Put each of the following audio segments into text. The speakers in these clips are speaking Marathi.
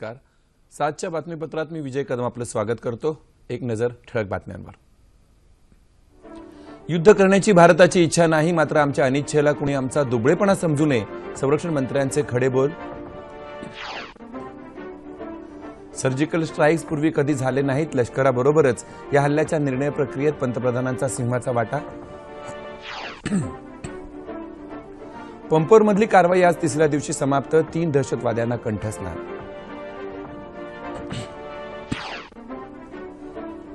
नमस्कार. सातच्या बातमीपत्रात मी विजय कदम आपलं स्वागत करतो. एक नजर ठळक बातम्यांवर. युद्ध करण्याची भारताची इच्छा नाही मात्र आमच्या अनिच्छेला कुणी आमचा दुबळेपणा समजू नये संरक्षण मंत्र्यांचे खडे बोल. सर्जिकल स्ट्राईक्स पूर्वी कधी झाले नाहीत लष्कराबरोबरच या हल्ल्याच्या निर्णय प्रक्रियेत पंतप्रधानांचा सिंहाचा वाटा. पंपोरमधली कारवाई आज तिसऱ्या दिवशी समाप्त तीन दहशतवाद्यांना कंठस्नान.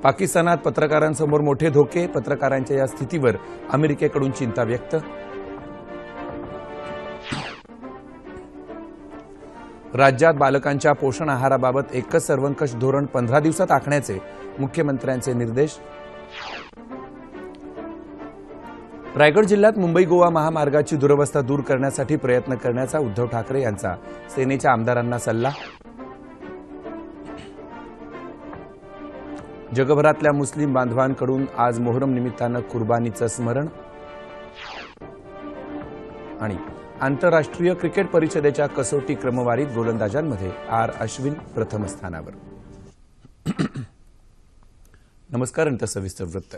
पाकिस्तानात पत्रकारांसमोर मोठे धोके पत्रकारांच्या या स्थितीवर अमेरिकेकडून चिंता व्यक्त. राज्यात बालकांच्या पोषण आहाराबाबत एकच सर्वंकष धोरण पंधरा दिवसात आखण्याचे मुख्यमंत्र्यांचे निर्देश. रायगड जिल्ह्यात मुंबई गोवा महामार्गाची दुरवस्था दूर करण्यासाठी प्रयत्न करण्याचा उद्धव ठाकरे यांचा सेनेच्या आमदारांना सल्ला. जगभरातल्या मुस्लिम बांधवांकडून आज मोहरम निमित्तानं कुर्बानीचं स्मरण आणि आंतरराष्ट्रीय क्रिकेट परिषदेच्या कसोटी क्रमवारीत गोलंदाजांमध्ये आर अश्विन प्रथम स्थानावर. नमस्कार सविस्तर वृत्त.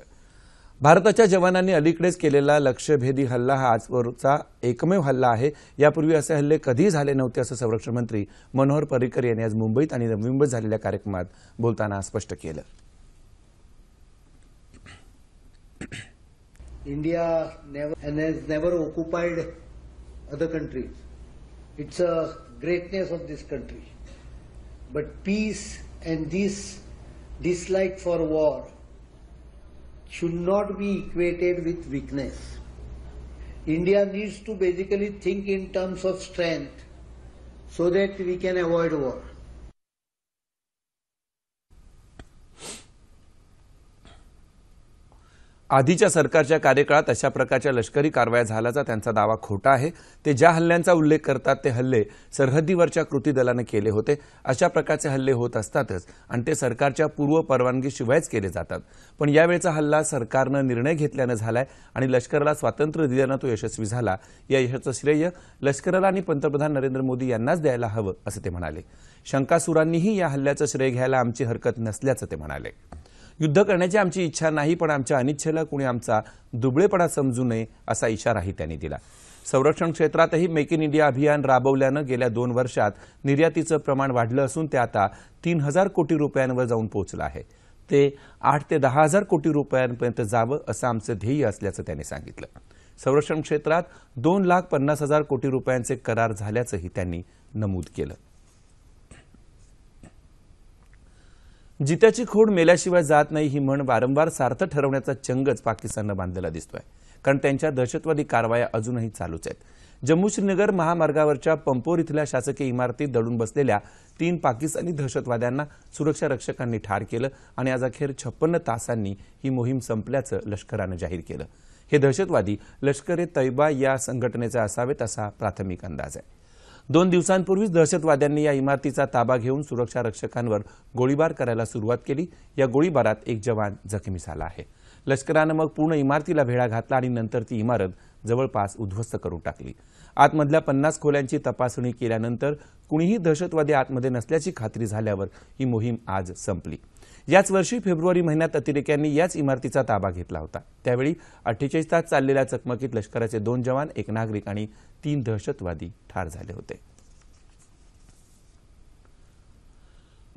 भारताच्या जवानांनी अलीकडेच केलेला लक्ष्यभेदी हल्ला हा आजवरचा एकमेव हल्ला आहे. यापूर्वी असे हल्ले कधीही झाले नव्हते असं संरक्षण मंत्री मनोहर पर्रिकर यांनी आज मुंबईत आणि नवी मुंबईत झालेल्या कार्यक्रमात बोलताना स्पष्ट केलं. India never and has never occupied other countries. It's a greatness of this country. But peace and this dislike for war should not be equated with weakness. India needs to basically think in terms of strength so that we can avoid war. आधीच्या सरकारच्या कार्यकाळात अशा प्रकारच्या लष्करी कारवाया झाल्याचा त्यांचा दावा खोटा आहे. ते ज्या हल्ल्यांचा उल्लेख करतात ते हल्ले सरहद्दीवरच्या कृती दलानं केले होते. अशा प्रकारचे हल्ले होत असतातच आणि ते सरकारच्या पूर्व परवानगीशिवायच केले जातात. पण यावेळचा हल्ला सरकारनं निर्णय घेतल्यानं झालाय आणि लष्कराला स्वातंत्र्य दिल्यानं तो यशस्वी झाला. या यशाचं श्रेय लष्कराला आणि पंतप्रधान नरेंद्र मोदी यांनाच द्यायला हवं असं ते म्हणाले. शंकासुरांनीही या हल्ल्याचं श्रेय घ्यायला आमची हरकत नसल्याचं ते म्हणाले. युद्ध करण्याची आमची इच्छा नाही पण आमच्या अनिच्छेला कुणी आमचा दुबळेपणा समजू नये असा इशाराही त्यांनी दिला. संरक्षण क्षेत्रातही मेक इन इंडिया अभियान राबवल्यानं गेल्या दोन वर्षात निर्यातीचं प्रमाण वाढलं असून ते आता तीन हजार कोटी रुपयांवर जाऊन पोहोचलं आहे. ते आठ ते दहा हजार कोटी रुपयांपर्यंत जावं असं आमचं ध्येय असल्याचं त्यांनी सांगितलं. संरक्षण क्षेत्रात दोन लाख पन्नास हजार कोटी रुपयांचे करार झाल्याचंही त्यांनी नमूद केलं. जित्याची खोड मेल्याशिवाय जात नाही ही म्हण वारंवार सार्थ ठरवण्याचा चंगच पाकिस्ताननं बांधलेला दिसतोय. कारण त्यांच्या दहशतवादी कारवाया अजूनही चालूच आहेत. जम्मू श्रीनगर महामार्गावरच्या पंपोर इथल्या शासकीय इमारतीत दडून बसलेल्या तीन पाकिस्तानी दहशतवाद्यांना सुरक्षा रक्षकांनी ठार केलं आणि आज अखेर छप्पन्न तासांनी ही मोहीम संपल्याचं लष्करानं जाहीर केलं. हे दहशतवादी लष्कर ए तैबा या संघटनेचे असावेत असा प्राथमिक अंदाज आहे. दोन दिवसांपूर्वीच दहशतवाद्यांनी या इमारतीचा ताबा घेऊन सुरक्षा रक्षकांवर गोळीबार करायला सुरुवात केली. या गोळीबारात एक जवान जखमी झाला आहे. लष्करानं मग पूर्ण इमारतीला भेडा घातला आणि नंतर ती इमारत जवळपास उद्ध्वस्त करून टाकली. आतमधल्या पन्नास खोल्यांची तपासणी केल्यानंतर कुणीही दहशतवादी आतमध्ये नसल्याची खात्री झाल्यावर ही मोहीम आज संपली. याच वर्षी फेब्रुवारी महिन्यात अतिरेक्यांनी याच इमारतीचा ताबा घेतला होता. त्यावेळी अठ्ठेचाळीस तास चाललेल्या चकमकीत लष्कराचे दोन जवान एक नागरिक आणि तीन दहशतवादी ठार झाले होते.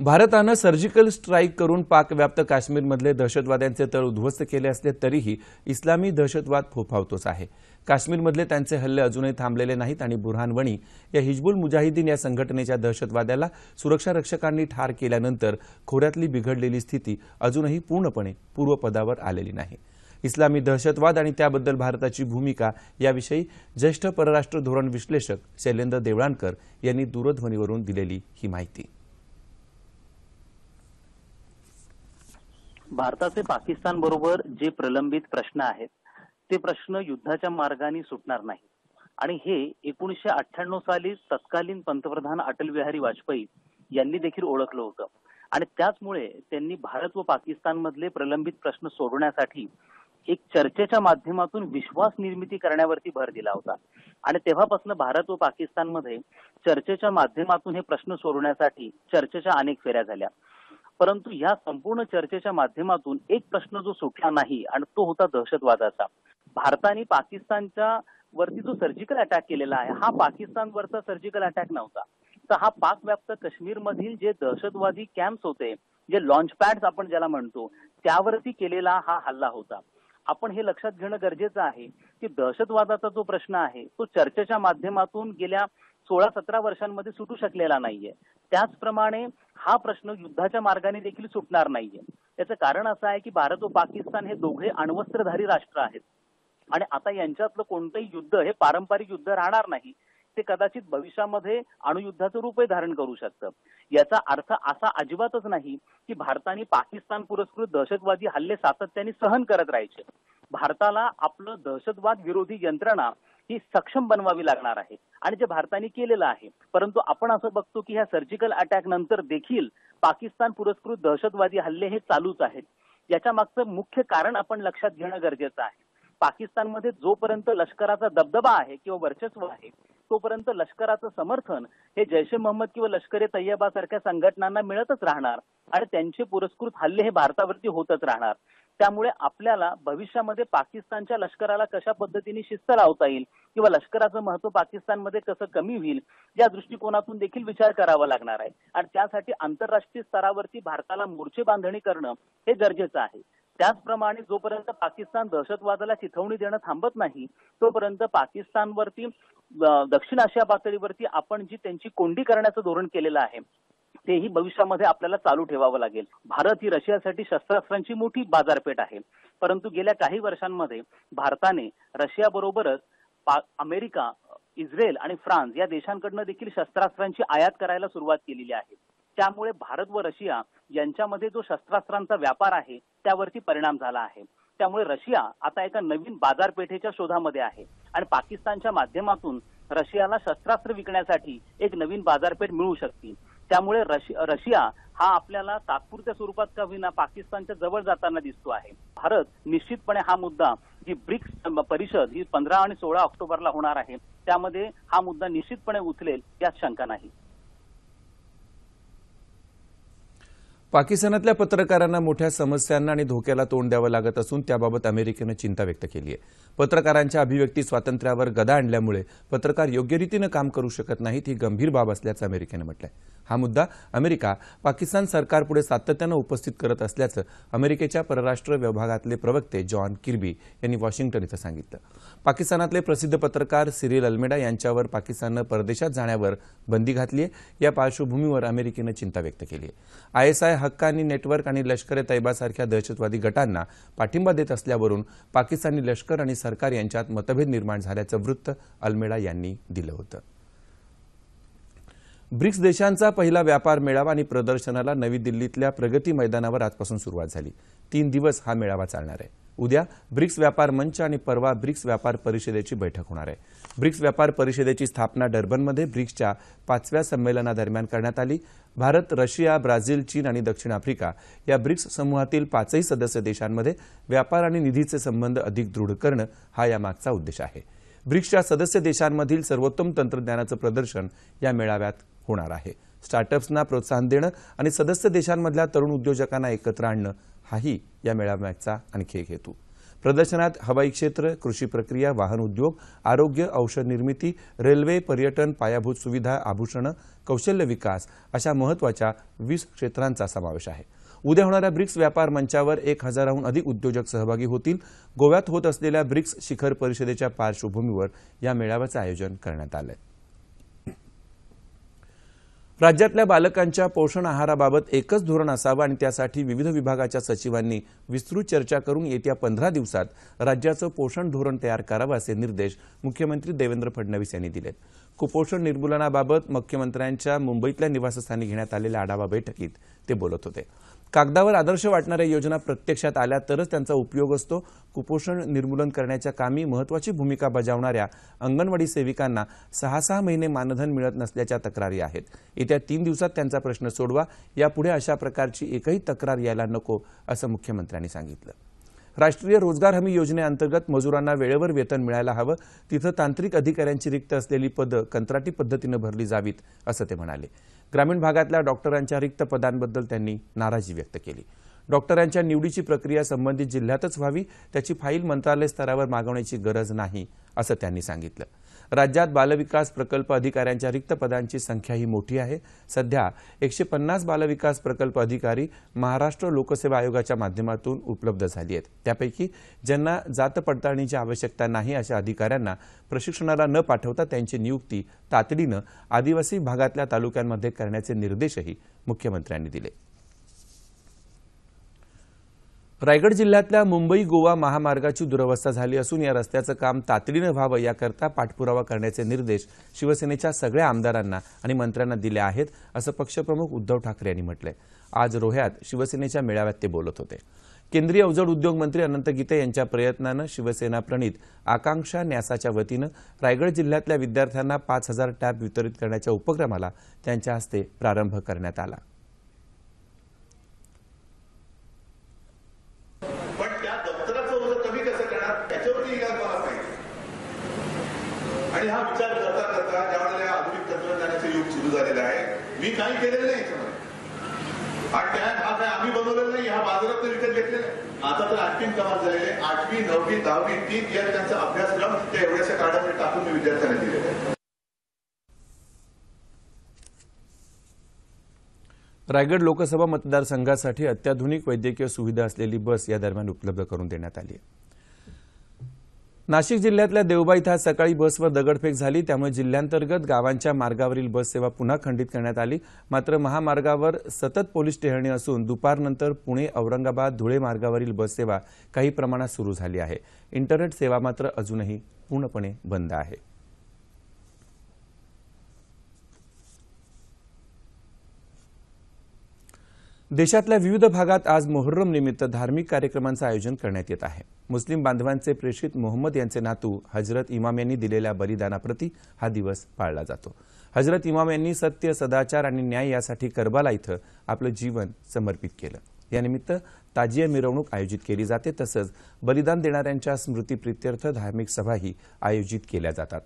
भारतानं सर्जिकल स्ट्राईक करून पाकव्याप्त काश्मीरमधले दहशतवाद्यांचे तळ उद्ध्वस्त केले असले तरीही इस्लामी दहशतवाद फोफावतोच आहे. काश्मीरमधले त्यांचे हल्ले अजूनही थांबलेले नाहीत आणि बुरहान वणी या हिजबुल मुजाहिदीन या संघटनेच्या दहशतवाद्याला सुरक्षा रक्षकांनी ठार केल्यानंतर खोऱ्यातली बिघडलेली स्थिती अजूनही पूर्णपणे पूर्वपदावर आलेली नाही. इस्लामी दहशतवाद आणि त्याबद्दल भारताची भूमिका याविषयी ज्येष्ठ परराष्ट्र धोरण विश्लेषक शैलेंद्र देवळाणकर यांनी दूरध्वनीवरून दिलेली ही माहिती. भारताचे पाकिस्तान बरोबर जे प्रलंबित प्रश्न आहेत ते प्रश्न युद्धाच्या मार्गाने सुटणार नाही आणि हे एकोणीसशे अठ्ठ्याण्णव साली तत्कालीन पंतप्रधान अटल बिहारी वाजपेयी यांनी देखील ओळखलं होतं. आणि त्याचमुळे त्यांनी भारत व पाकिस्तान मधले प्रलंबित प्रश्न सोडवण्यासाठी एक चर्चेच्या माध्यमातून विश्वास निर्मिती करण्यावरती भर दिला होता. आणि तेव्हापासून भारत व पाकिस्तानमध्ये चर्चेच्या माध्यमातून हे प्रश्न सोडवण्यासाठी चर्चेच्या अनेक फेऱ्या झाल्या. परंतु या संपूर्ण चर्चेच्या माध्यमातून एक प्रश्न जो सुटला नाही आणि तो होता दहशतवादाचा. भारताने पाकिस्तानच्या वरती जो सर्जिकल अटॅक केलेला आहे हा पाकिस्तानवरचा सर्जिकल अटॅक नव्हता. तर हा पाक व्याप्त काश्मीरमधील जे दहशतवादी कॅम्प्स होते जे लॉन्च पॅड आपण ज्याला म्हणतो त्यावरती केलेला हा हल्ला होता. आपण हे लक्षात घेणं गरजेचं आहे की दहशतवादाचा जो प्रश्न आहे तो चर्चेच्या माध्यमातून गेल्या सोळा सतरा वर्षांमध्ये सुटू शकलेला नाहीये. त्याचप्रमाणे हा प्रश्न युद्धाच्या मार्गाने देखील सुटणार नाहीये. याचं कारण असं आहे की भारत व पाकिस्तान हे दोघे अण्वस्त्रधारी राष्ट्र आहेत. आणि आता यांच्यातलं कोणतंही युद्ध हे पारंपरिक युद्ध राहणार नाही ते कदाचित भविष्यामध्ये अणुयुद्धाचं रूपही धारण करू शकतं. याचा अर्थ असा अजिबातच नाही की भारताने पाकिस्तान पुरस्कृत दहशतवादी हल्ले सातत्याने सहन करत राहायचे. भारताला आपलं दहशतवाद विरोधी यंत्रणा ही सक्षम बनवावी लागणार आहे आणि जे भारताने केलेलं आहे. परंतु आपण असं बघतो की ह्या सर्जिकल अटॅक नंतर देखील पाकिस्तान पुरस्कृत दहशतवादी हल्ले हे चालूच आहेत. याच्या मागचं मुख्य कारण आपण लक्षात घेणं गरजेचं आहे. पाकिस्तानमध्ये जोपर्यंत लष्कराचा दबदबा आहे किंवा वर्चस्व आहे तोपर्यंत लष्कराचं समर्थन हे जैश ए मोहम्मद किंवा लष्कर ए तय्यबा सारख्या संघटनांना मिळतच राहणार आणि त्यांचे पुरस्कृत हल्ले हे भारतावरती होतच राहणार. त्यामुळे आपल्याला भविष्यामध्ये पाकिस्तानच्या लष्कराला कशा पद्धतीने शिस्त लावता येईल किंवा लष्कराचं महत्त्व पाकिस्तानमध्ये कसं कमी होईल या दृष्टिकोनातून देखील विचार करावा लागणार आहे. आणि त्यासाठी आंतरराष्ट्रीय स्तरावरती भारताला मोर्चे बांधणी करणं हे गरजेचं आहे. त्याचप्रमाणे जोपर्यंत पाकिस्तान दहशतवादाला चिथवणी देणं थांबत नाही तोपर्यंत पाकिस्तानवरती दक्षिण आशिया पातळीवरती आपण जी त्यांची कोंडी करण्याचं धोरण केलेलं आहे तेही भविष्यामध्ये आपल्याला चालू ठेवावं लागेल. भारत ही रशियासाठी शस्त्रास्त्रांची मोठी बाजारपेठ आहे. परंतु गेल्या काही वर्षांमध्ये भारताने रशियाबरोबरच पा- अमेरिका इस्रायल आणि फ्रान्स या देशांकडनं देखील शस्त्रास्त्रांची आयात करायला सुरुवात केलेली आहे. त्यामुळे भारत व रशिया यांच्यामध्ये जो शस्त्रास्त्रांचा व्यापार आहे त्यावरती परिणाम झाला आहे. त्यामुळे रशिया आता एका नवीन बाजारपेठेच्या शोधामध्ये आहे आणि पाकिस्तानच्या माध्यमातून रशियाला शस्त्रास्त्र विकण्यासाठी एक नवीन बाजारपेठ मिळू शकते त्यामुळे रशिया हा आपल्याला तात्पुरत्या स्वरूपात का होईना पाकिस्तानच्या जवळ जाताना दिसतो आहे. भारत निश्चितपणे हा मुद्दा जी ब्रिक्स परिषद ही पंधरा आणि सोळा ऑक्टोबरला होणार आहे त्यामध्ये हा मुद्दा निश्चितपणे उचलेल यात शंका नाही. पाकिस्तानातल्या पत्रकारांना मोठ्या समस्यांना आणि धोक्याला तोंड द्यावं लागत असून त्याबाबत अमेरिकेनं चिंता व्यक्त केली आहे. पत्रकारांच्या अभिव्यक्ती स्वातंत्र्यावर गदा आणल्यामुळे पत्रकार योग्य रीतीनं काम करू शकत नाहीत ही गंभीर बाब असल्याचं अमेरिकेनं म्हटलंय. हा मुद्दा अमेरिका पाकिस्तान सरकारपुढे सातत्यानं उपस्थित करत असल्याचं अमेरिकेच्या परराष्ट्र विभागातले प्रवक्ते जॉन किर्बी यांनी वॉशिंग्टन इथं सांगितलं. पाकिस्तानातले प्रसिद्ध पत्रकार सिरिल अल्मेडा यांच्यावर पाकिस्ताननं परदेशात जाण्यावर बंदी घातली आहे या पार्श्वभूमीवर अमेरिकेनं चिंता व्यक्त केली आहे आयएसआय हक्कानी नेटवर्क आणि लष्कर ए तैबासारख्या दहशतवादी गटांना पाठिंबा देत असल्यावरून पाकिस्तानी लष्कर आणि सरकार यांच्यात मतभेद निर्माण झाल्याचं वृत्त अल्मेडा यांनी दिलं होतं. ब्रिक्स देशांचा पहिला व्यापार मेळावा आणि प्रदर्शनाला नवी दिल्लीतल्या प्रगती मैदानावर आजपासून सुरुवात झाली. तीन दिवस हा मेळावा चालणार आहे. उद्या ब्रिक्स व्यापार मंच आणि परवा ब्रिक्स व्यापार परिषदेची बैठक होणार आहे. ब्रिक्स व्यापार परिषदेची स्थापना डर्बनमध्ये ब्रिक्सच्या पाचव्या संमेलनादरम्यान करण्यात आली. भारत रशिया ब्राझील चीन आणि दक्षिण आफ्रिका या ब्रिक्स समूहातील पाचही सदस्य देशांमध्ये व्यापार आणि निधीचे संबंध अधिक दृढ करणं हा यामागचा उद्देश आहे. ब्रिक्सच्या सदस्य देशांमधील सर्वोत्तम तंत्रज्ञानाचं प्रदर्शन या मेळाव्यात होणार आहे. स्टार्टअप्सना प्रोत्साहन देणं आणि सदस्य देशांमधल्या तरुण उद्योजकांना एकत्र आणणं हाही या मेळाव्याचा आणखी एक हेतू. प्रदर्शनात हवाई क्षेत्र कृषी प्रक्रिया वाहन उद्योग आरोग्य औषध निर्मिती रेल्वे पर्यटन पायाभूत सुविधा आभूषणं कौशल्य विकास अशा महत्त्वाच्या वीस क्षेत्रांचा समावेश आहे. उद्या होणाऱ्या ब्रिक्स व्यापार मंचावर एक हजाराहून अधिक उद्योजक सहभागी होतील. गोव्यात होत असलेल्या ब्रिक्स शिखर परिषदेच्या पार्श्वभूमीवर या मेळाव्याचं आयोजन करण्यात आलं आहे राज्यातल्या बालकांच्या पोषण आहाराबाबत एकच धोरण असावं आणि त्यासाठी विविध विभागाच्या सचिवांनी विस्तृत चर्चा करून येत्या पंधरा दिवसात राज्याचं पोषण धोरण तयार करावं असे निर्देश मुख्यमंत्री देवेंद्र फडणवीस यांनी दिलेत. कुपोषण निर्मूलनाबाबत मुख्यमंत्र्यांच्या मुंबईतल्या निवासस्थानी घेण्यात आलेल्या आढावा बैठकीत ते बोलत होते. कागदावर आदर्श वाटणाऱ्या योजना प्रत्यक्षात आल्या तरच त्यांचा उपयोग असतो. कुपोषण निर्मूलन करण्याच्या कामी महत्वाची भूमिका बजावणाऱ्या अंगणवाडी सेविकांना सहा सहा महिने मानधन मिळत नसल्याच्या तक्रारी आहेत. येत्या तीन दिवसात त्यांचा प्रश्न सोडवा. यापुढे अशा प्रकारची एकही तक्रार यायला नको असं मुख्यमंत्र्यांनी सांगितलं. राष्ट्रीय रोजगार हमी योजनेअंतर्गत मजुरांना वेळेवर वेतन मिळायला हवं. तिथं तांत्रिक अधिकाऱ्यांची रिक्त असलेली पदं कंत्राटी पद्धतीनं भरली जावीत असं ते म्हणाले. ग्रामीण भागातल्या डॉक्टरांच्या रिक्त पदांबद्दल त्यांनी नाराजी व्यक्त केली. डॉक्टरांच्या निवडीची प्रक्रिया संबंधित जिल्ह्यातच व्हावी त्याची फाईल मंत्रालय स्तरावर मागवण्याची गरज नाही असं त्यांनी सांगितलं. राज्यात बालविकास प्रकल्प अधिकाऱ्यांच्या रिक्त पदांची संख्या ही मोठी आहे. सध्या एकशे पन्नास बालविकास प्रकल्प अधिकारी महाराष्ट्र लोकसेवा आयोगाच्या माध्यमातून उपलब्ध झाली आहेत. त्यापैकी ज्यांना जात पडताळणीची आवश्यकता नाही अशा अधिकाऱ्यांना प्रशिक्षणाला न पाठवता त्यांची नियुक्ती तातडीनं आदिवासी भागातल्या तालुक्यांमध्ये करण्याचे निर्देशही मुख्यमंत्र्यांनी दिले. रायगड जिल्ह्यातल्या मुंबई गोवा महामार्गाची दुरवस्था झाली असून या रस्त्याचं काम तातडीनं व्हावं याकरता पाठपुरावा करण्याचे निर्देश शिवसेनेच्या सगळ्या आमदारांना आणि मंत्र्यांना दिले आहेत असं पक्षप्रमुख उद्धव ठाकरे यांनी म्हटलंय. आज रोह्यात शिवसेनेच्या मेळाव्यात ते बोलत होते. केंद्रीय अवजड उद्योग मंत्री अनंत गीते यांच्या प्रयत्नानं शिवसेना प्रणित आकांक्षा न्यासाच्या वतीनं रायगड जिल्ह्यातल्या विद्यार्थ्यांना पाच हजार टॅब वितरित करण्याच्या उपक्रमाला त्यांच्या हस्ते प्रारंभ करण्यात आला पण त्या दप्तराचं ओझं कमी कसं करणार त्याच्यावरती विचार करायला पाहिजे आणि हा विचार करता करता ज्या वेळेला आधुनिक तंत्रज्ञानाचे युग सुरू झालेलं आहे मी काही केलेलं नाही याच्यामध्ये हा टॅग हा काय आम्ही बनवलेला नाही हा बाजारात विकत घेतलेला आहे आता तर आणखीन कमाल झालेले आहे. आठवी नववी दहावी तीन इयर त्यांचा अभ्यासक्रम त्या एवढ्याशा कार्डामध्ये टाकून मी विद्यार्थ्यांना दिलेला आहे. रायगड लोकसभा मतदारसंघासाठी अत्याधुनिक वैद्यकीय सुविधा असलेली बस या दरम्यान उपलब्ध करून देण्यात आली आहे. नाशिक जिल्ह्यातल्या देवबा इथं आज सकाळी बसवर दगडफेक झाली. त्यामुळे जिल्ह्यांतर्गत गावांच्या मार्गावरील बस सेवा पुन्हा खंडित करण्यात आली. मात्र महामार्गावर सतत पोलीस टेहळणी असून दुपारनंतर पुणे औरंगाबाद धुळे मार्गावरील बस सेवा काही प्रमाणात सुरू झाली आहे. इंटरनेट सेवा मात्र अजूनही पूर्णपणे बंद आहे. देशातल्या विविध भागात आज मोहर्रम निमित्त धार्मिक कार्यक्रमांचं आयोजन करण्यात येत आहे. मुस्लिम बांधवांचे प्रेषित मोहम्मद यांचे नातू हजरत इमाम यांनी दिलेल्या बलिदानाप्रती हा दिवस पाळला जातो. हजरत इमाम यांनी सत्य सदाचार आणि न्याय यासाठी करबाला इथं आपलं जीवन समर्पित केलं. यानिमित्त ताजिया मिरवणूक आयोजित केली जाते तसंच बलिदान देणाऱ्यांच्या स्मृतीप्रित्यर्थ धार्मिक सभाही आयोजित केल्या जातात.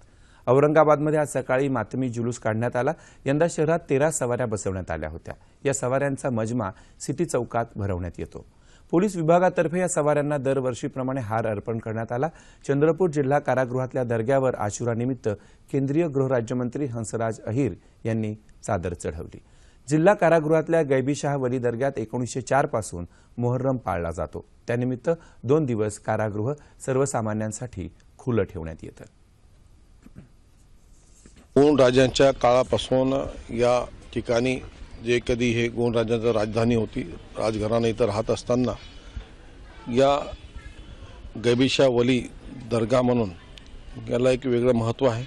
औरंगाबादमध्ये आज सकाळी मातमी जुलूस काढण्यात आला. यंदा शहरात तेरा सवाऱ्या बसवण्यात आल्या होत्या. या सवाऱ्यांचा मजमा सिटी चौकात भरवण्यात येतो. पोलीस विभागातर्फे या सवाऱ्यांना दरवर्षीप्रमाणे हार अर्पण करण्यात आला. चंद्रपूर जिल्हा कारागृहातल्या दर्ग्यावर आशुरानिमित्त केंद्रीय गृहराज्यमंत्री हंसराज अहिर यांनी चादर चढवली. जिल्हा कारागृहातल्या गैबीशाह वली दर्ग्यात एकोणीसशे चारपासून मोहर्रम पाळला जातो. त्यानिमित्त दोन दिवस कारागृह सर्वसामान्यांसाठी खुलं ठेवण्यात येतं. गोंड राजांच्या काळापासून या ठिकाणी जे कधी हे गोंड राजांचं राजधानी होती राजघराणं इथं राहत असताना या गबिशा वली दर्गा म्हणून याला एक वेगळं महत्त्व आहे.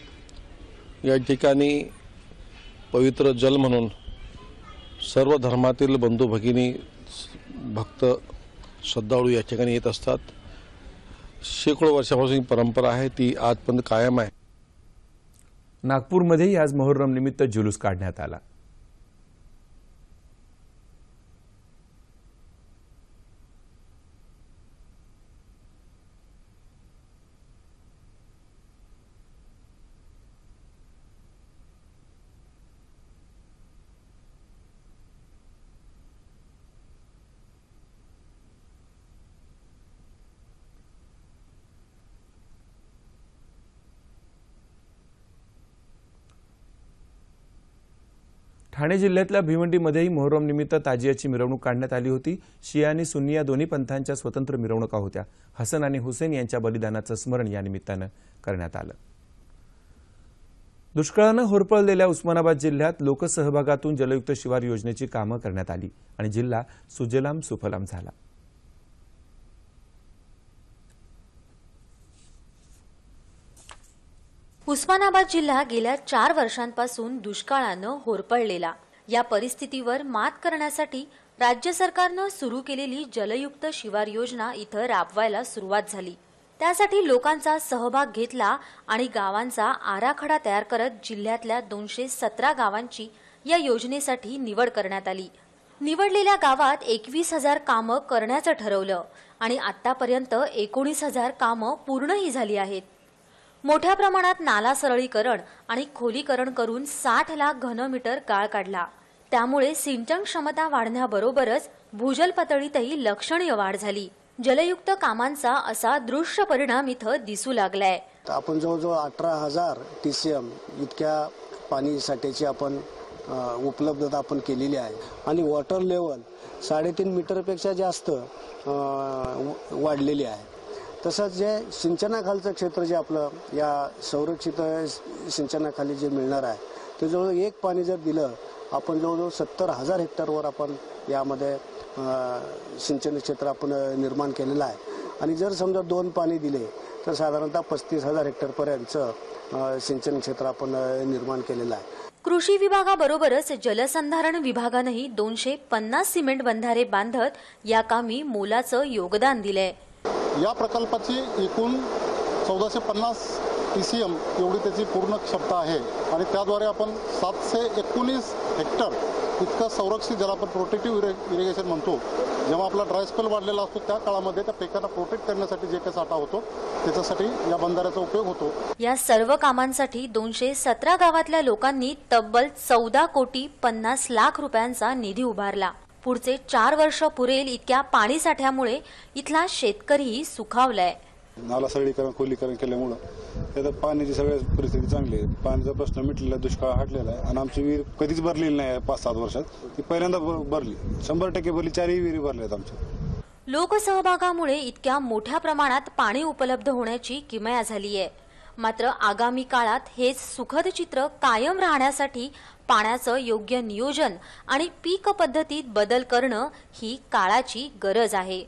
या ठिकाणी पवित्र जल म्हणून सर्व धर्मातील बंधू भगिनी भक्त श्रद्धाळू या ठिकाणी येत असतात. शेकडो वर्षापासून परंपरा आहे ती आजपर्यंत कायम आहे. नागपूरमध्येही आज मोहर्रम निमित्त जुलूस काढण्यात आला. ठाणे जिल्ह्यातल्या भिवंडीमध्येही मोहरम निमित्त ताजियाची मिरवणूक काढण्यात आली होती. शिया आणि सुन्नी या दोन्ही पंथांच्या स्वतंत्र मिरवणुका होत्या. हसन आणि हुसेन यांच्या बलिदानाचं स्मरण या निमित्तानं करण्यात आलं. दुष्काळानं होरपळलेल्या उस्मानाबाद जिल्ह्यात लोकसहभागातून जलयुक्त शिवार योजनेची कामं करण्यात आली आणि जिल्हा सुजलाम सुफलाम झाला. उस्मानाबाद जिल्हा गेल्या चार वर्षांपासून दुष्काळानं होरपळलेला. या परिस्थितीवर मात करण्यासाठी राज्य सरकारनं सुरू केलेली जलयुक्त शिवार योजना इथं राबवायला सुरुवात झाली. त्यासाठी लोकांचा सहभाग घेतला आणि गावांचा आराखडा तयार करत जिल्ह्यातल्या दोनशे सतरा गावांची या योजनेसाठी निवड करण्यात आली. निवडलेल्या गावात एकवीस हजार कामं करण्याचं ठरवलं आणि आतापर्यंत एकोणीस हजार कामं पूर्णही झाली आहेत. मोठ्या प्रमाणात नाला सरळीकरण आणि खोलीकरण करून साठ लाख घनमीटर गाळ काढला. त्यामुळे सिंचन क्षमता वाढण्याबरोबरच भूजल पातळीतही लक्षणीय वाढ झाली. जलयुक्त कामांचा असा दृश्य परिणाम इथं दिसू लागलाय. आपण जवळजवळ अठरा हजार टी सी एम इतक्या पाणी साठ्याची आपण उपलब्धता आपण केलेली आहे. आणि वॉटर लेवल साडेतीन मीटरपेक्षा जास्त व- वाढलेली आहे. तसंच जे सिंचनाखालचं क्षेत्र जे आपलं या संरक्षित सिंचनाखाली जे मिळणार आहे ते जवळ एक पाणी जर दिलं आपण जवळजवळ सत्तर हजार हेक्टरवर आपण यामध्ये सिंचन क्षेत्र आपण निर्माण केलेलं आहे. आणि जर समजा दोन पाणी दिले तर साधारणतः पस्तीस हजार हेक्टरपर्यंतचं सिंचन क्षेत्र आपण निर्माण केलेलं आहे. कृषी विभागाबरोबरच जलसंधारण विभागानंही दोनशे पन्नास सिमेंट बंधारे बांधत या कामी मोलाचं योगदान दिलंय. या प्रकल्पाची एकूण चौदाशे पन्नास टी सी एम एवढी त्याची पूर्ण क्षमता आहे. आणि त्याद्वारे आपण सातशे एकोणीस हेक्टर इतकं संरक्षित ज्याला आपण प्रोटेक्टिव्ह इरे इरिगेशन म्हणतो जेव्हा आपला ड्राय स्पेल वाढलेला असतो त्या काळामध्ये त्या पिकांना प्रोटेक्ट करण्यासाठी जे काही साठा होतो त्याच्यासाठी या बंधाऱ्याचा उपयोग होतो. या सर्व कामांसाठी दोनशे सतरा गावातल्या लोकांनी तब्बल चौदा कोटी पन्नास लाख रुपयांचा निधी उभारला. पुढचे चार वर्ष पुरेल इतक्या पाणी साठ्यामुळे इथला शेतकरीही सुखावलाय. नाला सरळीकरण खोलीकरण केल्यामुळं त्यात पाण्याची सगळ्या परिस्थिती चांगली आहे पाण्याचा प्रश्न मिटलेला दुष्काळ हटलेला आहे. आणि आमची विहीर कधीच भरलेली नाही पाच सात वर्षात. ती पहिल्यांदा भरली. शंभर टक्के भरली. चारही विहिरी भरल्या आहेत आमच्या. लोकसहभागामुळे इतक्या मोठ्या प्रमाणात पाणी उपलब्ध होण्याची किमया झाली आहे मात्र आगामी काळात हेच सुखद चित्र कायम राहण्यासाठी पाण्याचं योग्य नियोजन आणि पीक पद्धतीत बदल करणं ही काळाची गरज आहे.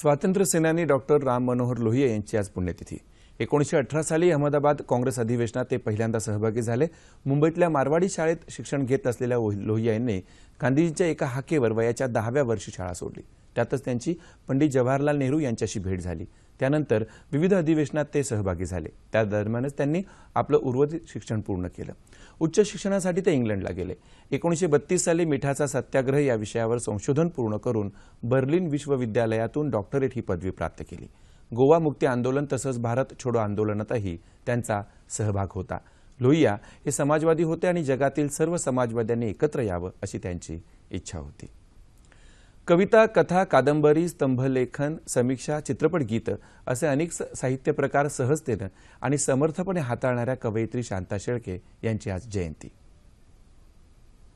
स्वातंत्र्य सेनानी डॉक्टर राम मनोहर लोहिया यांची आज पुण्यतिथी. एकोणीसशे अठरा साली अहमदाबाद काँग्रेस अधिवेशनात ते पहिल्यांदा सहभागी झाले. मुंबईतल्या मारवाडी शाळेत शिक्षण घेत असलेल्या ओहि- लोहिया यांनी गांधीजींच्या एका हाकेवर वयाच्या दहाव्या वर्षी शाळा सोडली. त्यातच त्यांची पंडित जवाहरलाल नेहरू यांच्याशी भेट झाली. त्यानंतर विविध अधिवेशनात ते सहभागी झाले. त्या दरम्यानच त्यांनी आपलं उर्वरित शिक्षण पूर्ण केलं. उच्च शिक्षणासाठी ते इंग्लंडला गेले. एकोणीसशे बत्तीस साली मिठाचा सत्याग्रह या विषयावर संशोधन पूर्ण करून बर्लिन विश्वविद्यालयातून डॉक्टरेट ही पदवी प्राप्त केली. गोवा मुक्ती आंदोलन तसंच भारत छोडो आंदोलनातही त्यांचा सहभाग होता. लोहिया हे समाजवादी होते आणि जगातील सर्व समाजवाद्यांनी एकत्र यावं अशी त्यांची इच्छा होती. कविता कथा कादंबरी स्तंभलेखन समीक्षा चित्रपट गीत असे अनेक स- साहित्य प्रकार सहजतेनं आणि समर्थपणे हाताळणाऱ्या कवयित्री शांता शेळके यांची आज जयंती.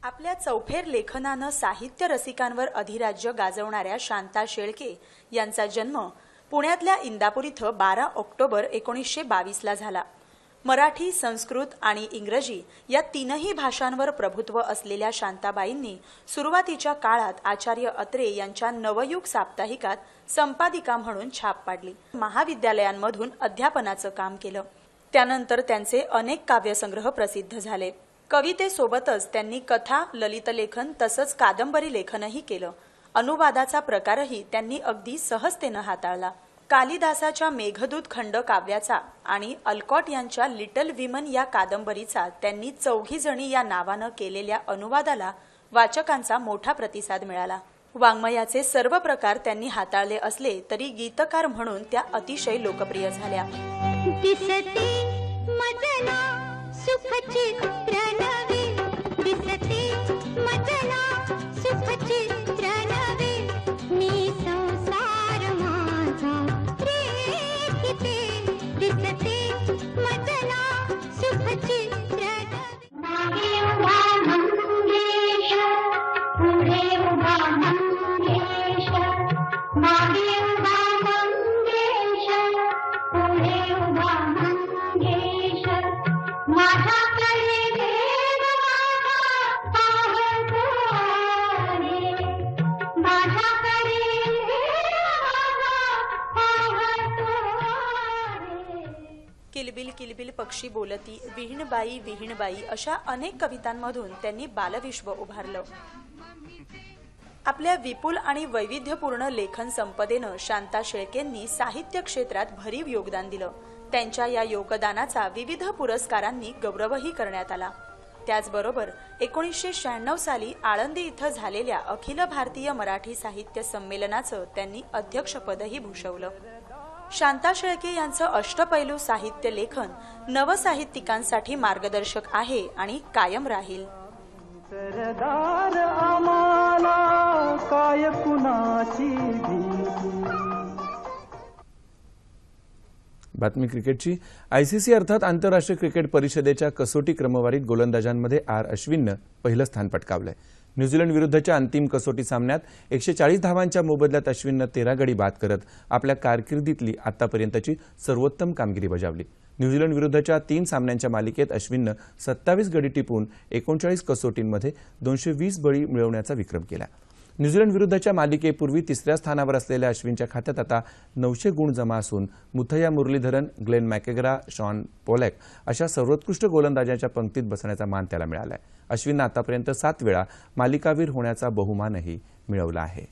आपल्या चौफेर लेखनानं साहित्य रसिकांवर अधिराज्य गाजवणाऱ्या शांता शेळके यांचा जन्म पुण्यातल्या इंदापूर इथं बारा ऑक्टोबर एकोणीसशे बावीसला झाला. मराठी संस्कृत आणि इंग्रजी या तीनही भाषांवर प्रभुत्व असलेल्या शांताबाईंनी सुरुवातीच्या काळात आचार्य अत्रे यांच्या नवयुग साप्ताहिकात संपादिका म्हणून छाप पाडली. महाविद्यालयांमधून अध्यापनाचं काम केलं. त्यानंतर त्यांचे अनेक काव्यसंग्रह प्रसिद्ध झाले. कवितेसोबतच त्यांनी कथा ललितलेखन तसंच कादंबरी लेखनही केलं. अनुवादाचा प्रकारही त्यांनी अगदी सहजतेनं हाताळला. कालिदासाच्या मेघदूत खंड काव्याचा आणि अल्कॉट यांच्या लिटल विमन या कादंबरीचा त्यांनी चौघी जणी या नावानं केलेल्या अनुवादाला वाचकांचा मोठा प्रतिसाद मिळाला. वाङ्मयाचे सर्व प्रकार त्यांनी हाताळले असले तरी गीतकार म्हणून त्या अतिशय लोकप्रिय झाल्या. दिसते पक्षी बोलती विहीणबाई विहीणबाई अशा अनेक कवितांमधून त्यांनी बालविश्व उभारलं. आपल्या विपुल आणि वैविध्यपूर्ण लेखन संपदेनं शांता शेळकेंनी साहित्य क्षेत्रात भरीव योगदान दिलं. त्यांच्या या योगदानाचा विविध पुरस्कारांनी गौरवही करण्यात आला. त्याचबरोबर एकोणीसशे शहाण्णव साली आळंदी इथं झालेल्या अखिल भारतीय मराठी साहित्य संमेलनाचं त्यांनी अध्यक्षपदही भूषवलं. शांता शेळके यांचं अष्टपैलू साहित्य लेखन नवसाहित्यिकांसाठी मार्गदर्शक आहे आणि कायम राहील. सरदार आम्हाला काय बातमी क्रिकेटची. आयसीसी अर्थात आंतरराष्ट्रीय क्रिकेट परिषदेच्या कसोटी क्रमवारीत गोलंदाजांमध्ये आर अश्विननं पहिलं स्थान पटकावलंय. न्यूझीलंड विरुद्धच्या अंतिम कसोटी सामन्यात एकशे चाळीस धावांच्या मोबदल्यात अश्विननं तेरा गडी बाद करत आपल्या कारकिर्दीतली आतापर्यंतची सर्वोत्तम कामगिरी बजावली. न्यूझीलंड विरुद्धच्या तीन सामन्यांच्या मालिकेत अश्विननं सत्तावीस गडी टिपून एकोणचाळीस कसोटींमध्ये दोनशे वीस बळी मिळवण्याचा विक्रम केला. न्यूझीलंड विरुद्धच्या मालिकेपूर्वी तिसऱ्या स्थानावर असलेल्या अश्विनच्या खात्यात आता नऊशे गुण जमा असून Muttiah Muralitharan Glenn McGrath Shaun Pollock अशा सर्वोत्कृष्ट गोलंदाजांच्या पंक्तीत बसण्याचा मान त्याला मिळाला आहे अश्विननं आतापर्यंत सात वेळा मालिकावीर होण्याचा बहुमानही मिळवला आहे.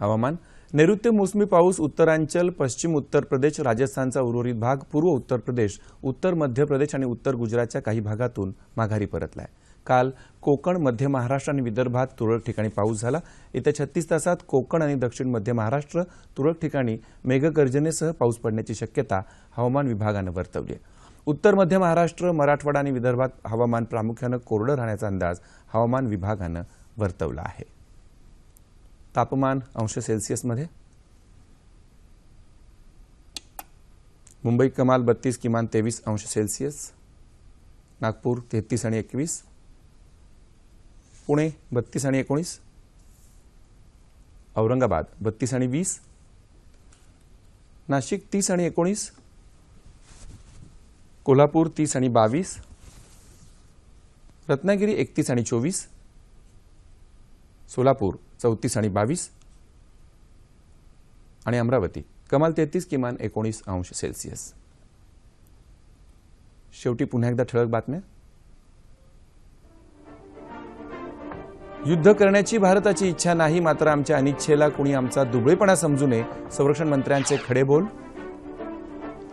हवामान नैऋत्य मोसमी पाऊस उत्तरांचल पश्चिम उत्तर प्रदेश राजस्थानचा उर्वरित भाग पूर्व उत्तर प्रदेश उत्तर मध्य प्रदेश आणि उत्तर गुजरातच्या काही भागातून माघारी परतलाय. काल कोकण मध्य महाराष्ट्र आणि विदर्भात तुरळक ठिकाणी पाऊस झाला. येत्या छत्तीस तासात कोकण आणि दक्षिण मध्य महाराष्ट्र तुरळक ठिकाणी मेघगर्जनेसह पाऊस पडण्याची शक्यता हवामान विभागानं वर्तवली आहे. उत्तर मध्य महाराष्ट्र मराठवाडा आणि विदर्भात हवामान प्रामुख्यानं कोरडं राहण्याचा अंदाज हवामान विभागानं वर्तवला आहे. तापमान अंश सेल्सिअसमध्ये मुंबई कमाल बत्तीस किमान तेवीस अंश सेल्सिअस नागपूर तेहतीस आणि एकवीस. पुणे बत्तीस आणि एकोणीस. औरंगाबाद बत्तीस आणि वीस. नाशिक तीस आणि एकोणीस. कोल्हापूर तीस आणि बावीस. रत्नागिरी एकतीस आणि चोवीस. सोलापूर चौतीस आणि बावीस. आणि अमरावती कमाल तेहतीस किमान एकोणीस अंश सेल्सिअस. शेवटी पुन्हा एकदा ठळक बातम्या. युद्ध करण्याची भारताची इच्छा नाही मात्र आमच्या अनिच्छेला कुणी आमचा दुबळेपणा समजू नये संरक्षण मंत्र्यांचे खडे बोल.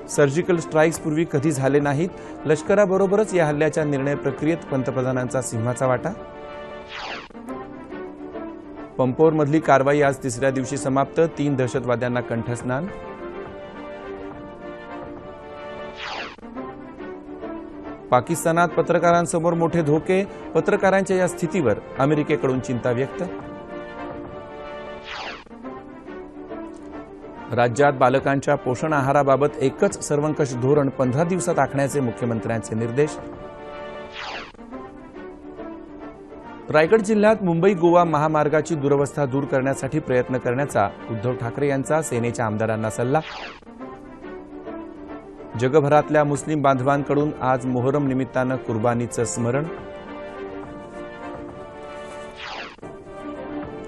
सर्जिकल स्ट्राईक्स पूर्वी कधी झाले नाहीत लष्कराबरोबरच या हल्ल्याच्या निर्णय प्रक्रियेत पंतप्रधानांचा सिंहाचा वाटा. पंपोरमधली कारवाई आज तिसऱ्या दिवशी समाप्त. तीन दहशतवाद्यांना कंठस्नान. पाकिस्तानात पत्रकारांसमोर मोठे धोके. पत्रकारांच्या या स्थितीवर अमेरिकेकडून चिंता व्यक्त. राज्यात बालकांच्या पोषण आहाराबाबत एकच सर्वंकष धोरण पंधरा दिवसात आखण्याचे मुख्यमंत्र्यांचे निर्देश. रायगड जिल्ह्यात मुंबई गोवा महामार्गाची दुरवस्था दूर करण्यासाठी प्रयत्न करण्याचा उद्धव ठाकरे यांचा सेनेच्या आमदारांना सल्ला. जगभरातल्या मुस्लिम बांधवांकडून आज मोहरम निमित्तानं कुर्बानीचं स्मरण.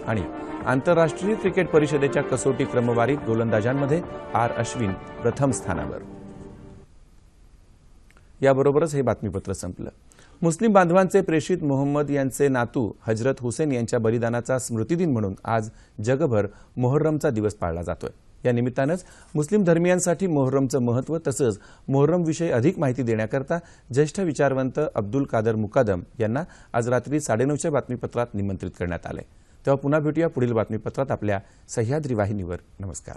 आणि आंतरराष्ट्रीय क्रिकेट परिषदेच्या कसोटी क्रमवारीत गोलंदाजांमध्ये आर अश्विन प्रथम स्थानावर. याबरोबरच हे बातमीपत्र संपलं. मुस्लिम बांधवांचे प्रेषित मोहम्मद यांचे नातू हजरत हुसेन यांच्या बलिदानाचा स्मृतिदिन म्हणून आज जगभर मोहर्रमचा दिवस पाळला जातोय. या निमित्तानंच मुस्लिम धर्मियांसाठी मोहर्रमचं महत्त्व तसंच मोहर्रमविषयी अधिक माहिती देण्याकरता ज्येष्ठ विचारवंत अब्दुल कादर मुकादम यांना आज रात्री साडेनऊच्या बातमीपत्रात निमंत्रित करण्यात आलं तेव्हा पुन्हा भेटूया पुढील बातमीपत्रात आपल्या सह्याद्री वाहिनीवर. नमस्कार.